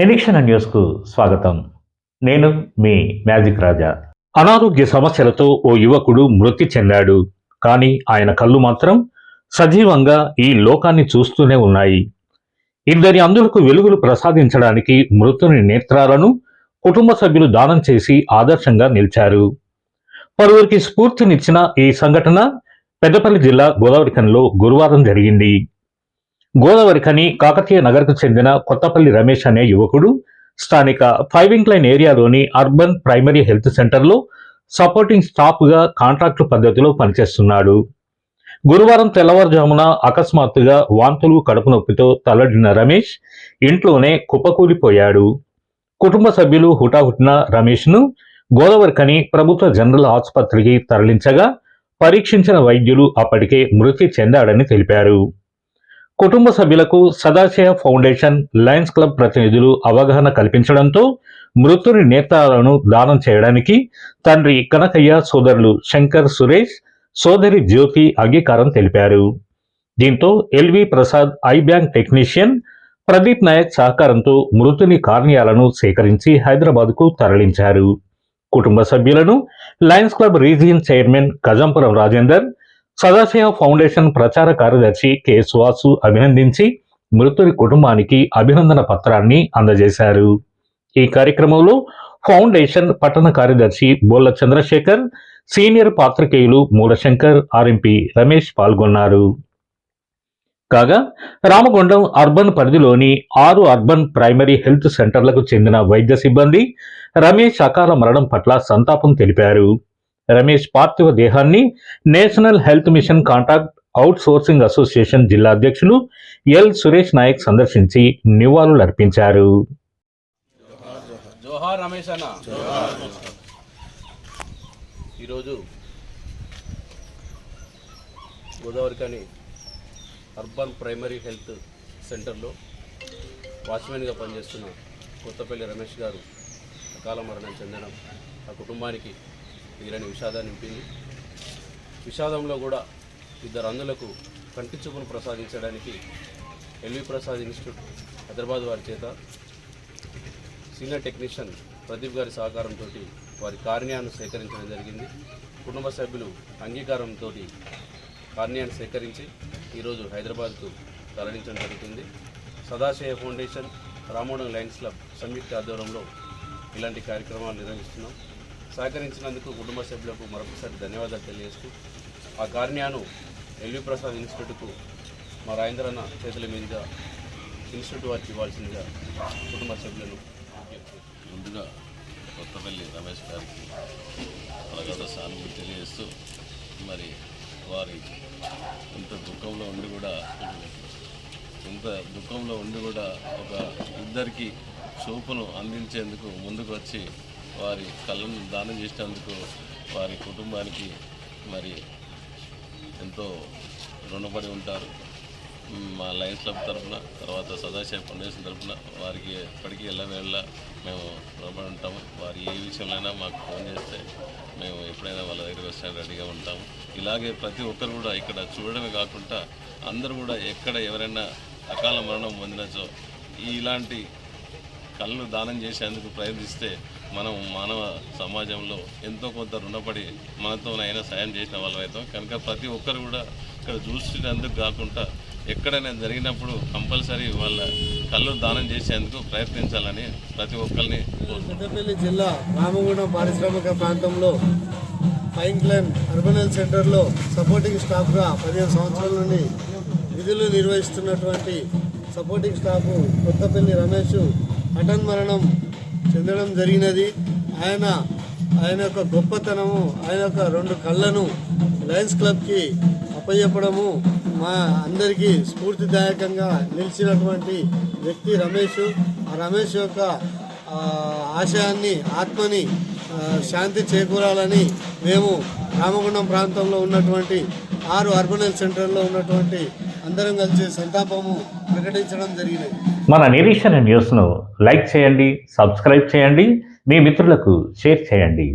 నిరీక్షణ న్యూస్కు స్వాగతం. నేను మీ మ్యాజిక్ రాజా. అనారోగ్య సమస్యలతో ఓ యువకుడు మృతి చెందాడు. కానీ ఆయన కళ్ళు మాత్రం సజీవంగా ఈ లోకాన్ని చూస్తూనే ఉన్నాయి. ఇద్దరి అందులకు వెలుగులు ప్రసాదించడానికి మృతుని నేత్రాలను కుటుంబ సభ్యులు దానం చేసి ఆదర్శంగా నిలిచారు. పలువురికి స్ఫూర్తినిచ్చిన ఈ సంఘటన పెద్దపల్లి జిల్లా గోదావరికంలో గురువారం జరిగింది. గోదావరిఖని కాకతీయ నగర్కు చెందిన కొత్తపల్లి రమేష్ అనే యువకుడు స్థానిక ఫైవింగ్ లైన్ ఏరియాలోని అర్బన్ ప్రైమరీ హెల్త్ సెంటర్లో సపోర్టింగ్ స్టాఫ్గా కాంట్రాక్టు పద్ధతిలో పనిచేస్తున్నాడు. గురువారం తెల్లవారుజామున అకస్మాత్తుగా వాంతులు కడుపు నొప్పితో తలడిన రమేష్ ఇంట్లోనే కుప్పకూలిపోయాడు. కుటుంబ సభ్యులు హుటాహుటిన రమేష్ను గోదావరికని ప్రభుత్వ జనరల్ ఆసుపత్రికి తరలించగా పరీక్షించిన వైద్యులు అప్పటికే మృతి చెందాడని తెలిపారు. కుటుంబ సభ్యులకు సదాశయ ఫౌండేషన్ లయన్స్ క్లబ్ ప్రతినిధులు అవగాహన కల్పించడంతో మృతుని నేత్రాలను దానం చేయడానికి తండ్రి కనకయ్య సోదరులు శంకర్ సురేష్ సోదరి జ్యోతి అంగీకారం తెలిపారు. దీంతో L V Prasad eye bank technician Pradeep Naik సహకారంతో మృతుని కార్నియాలను సేకరించి హైదరాబాద్కు తరలించారు. కుటుంబ సభ్యులను Lions Club region chairman Kazampuram Rajender Sadashiva foundation ప్రచార కార్యదర్శి కె సువాసు అభినందించి మృతుడి కుటుంబానికి అభినందన పత్రాన్ని అందజేశారు. ఈ కార్యక్రమంలో ఫౌండేషన్ పట్టణ కార్యదర్శి బోల్ల చంద్రశేఖర్ సీనియర్ పాత్రికేయులు మూలశంకర్ ఆర్ఎంపీ రమేష్ పాల్గొన్నారు. కాగా రామగుండం అర్బన్ పరిధిలోని ఆరు అర్బన్ ప్రైమరీ హెల్త్ సెంటర్లకు చెందిన వైద్య సిబ్బంది రమేష్ అకాల మరణం పట్ల సంతాపం తెలిపారు. రమేష్ పార్థివ దేహాన్ని National Health Mission contact outsourcing association జిల్లా అధ్యక్షులు ఎల్ సురేష్ నాయక్ సందర్శించి నివాళులు అర్పించారు. ఈరోజు గోదావరి కానీ అర్బన్ ప్రైమరీ హెల్త్ సెంటర్లో వాచ్మెన్గా పనిచేస్తున్న కొత్తపల్లి రమేష్ గారు అకాల మరణం చెందడం ఆ కుటుంబానికి తీరని విషాదాన్ని నింపింది. విషాదంలో కూడా ఇద్దరు అందులకు కంటి చూపును ప్రసాదించడానికి L V Prasad institute Hyderabad వారి చేత సీనియర్ టెక్నీషియన్ ప్రదీప్ గారి సహకారంతో వారి కార్యాన్ని సేకరించడం జరిగింది. కుటుంబ సభ్యులు అంగీకారంతో కార్యాన్ని సేకరించి ఈరోజు హైదరాబాద్కు తరలించడం జరుగుతుంది. సదాశయ ఫౌండేషన్ రామోడం లయన్స్ క్లబ్ సంయుక్త ఆధ్వర్యంలో ఇలాంటి కార్యక్రమాలు నిర్వహిస్తున్నాం. సహకరించినందుకు కుటుంబ సభ్యులకు మరొకసారి ధన్యవాదాలు తెలియజేస్తూ ఆ కార్యాను ఎల్వి ప్రసాద్ ఇన్స్టిట్యూట్కు మా రాజేంద్రన్న చేతుల మీదుగా ఇన్స్టిట్యూట్ వారికి ఇవ్వాల్సిందిగా కుటుంబ సభ్యులను ముందుగా కొత్తపల్లి రమేష్ గారికి అలాగే సానుభూతి తెలియజేస్తూ మరి వారి ఇంత దుఃఖంలో ఉండి కూడా ఇంత దుఃఖంలో ఉండి కూడా ఒక ఇద్దరికి చూపును అందించేందుకు ముందుకు వచ్చి వారి కళ్ళను దానం చేసినందుకు వారి కుటుంబానికి మరి ఎంతో రుణపడి ఉంటారు. మా లయన్స్ క్లబ్ తరఫున తర్వాత సదాశివ ఫౌండేషన్ తరఫున వారికి ఎప్పటికీ ఎల్లవేళ్ళ మేము రుణపడి ఉంటాము. వారి ఏ విషయంలోనైనా మాకు ఫోన్ చేస్తే మేము ఎప్పుడైనా వాళ్ళ దగ్గర వస్తే రెడీగా ఉంటాము. ఇలాగే ప్రతి ఒక్కరు కూడా ఇక్కడ చూడడమే కాకుండా అందరూ కూడా ఎక్కడ ఎవరైనా అకాల మరణం పొందినచో ఇలాంటి కళ్ళు దానం చేసేందుకు ప్రయత్నిస్తే మనం మానవ సమాజంలో ఎంతో కొంత రుణపడి మనతోనైనా సాయం చేసిన వాళ్ళం అవుతాం. కనుక ప్రతి ఒక్కరు కూడా ఇక్కడ చూసినందుకు కాకుండా ఎక్కడైనా జరిగినప్పుడు కంపల్సరీ వాళ్ళ కళ్ళు దానం చేసేందుకు ప్రయత్నించాలని ప్రతి ఒక్కరిని పెద్దపల్లి జిల్లా రామగుండం పారిశ్రామిక ప్రాంతంలో పైన్ క్లైమ్ అర్బన్ హెల్త్ సెంటర్లో సపోర్టింగ్ స్టాఫ్గా పదిహేను సంవత్సరాల నుండి విధులు నిర్వహిస్తున్నటువంటి సపోర్టింగ్ స్టాఫ్ కొత్తపల్లి రమేష్ హఠన్ మరణం చెందడం జరిగినది. ఆయన ఆయన యొక్క గొప్పతనము ఆయన యొక్క రెండు కళ్ళను లయన్స్ క్లబ్కి అప్పచెప్పడము మా అందరికీ స్ఫూర్తిదాయకంగా నిలిచినటువంటి వ్యక్తి రమేష్. ఆ రమేష్ యొక్క ఆశయాన్ని ఆత్మని శాంతి చేకూరాలని మేము రామగుండం ప్రాంతంలో ఉన్నటువంటి ఆరు అర్బన్ హెల్త్ సెంటర్లో ఉన్నటువంటి అందరం కలిసి సంతాపము ప్రకటించడం జరిగినది. మన నిరీక్షణ న్యూస్ను లైక్ చేయండి సబ్స్క్రైబ్ చేయండి మీ మిత్రులకు షేర్ చేయండి.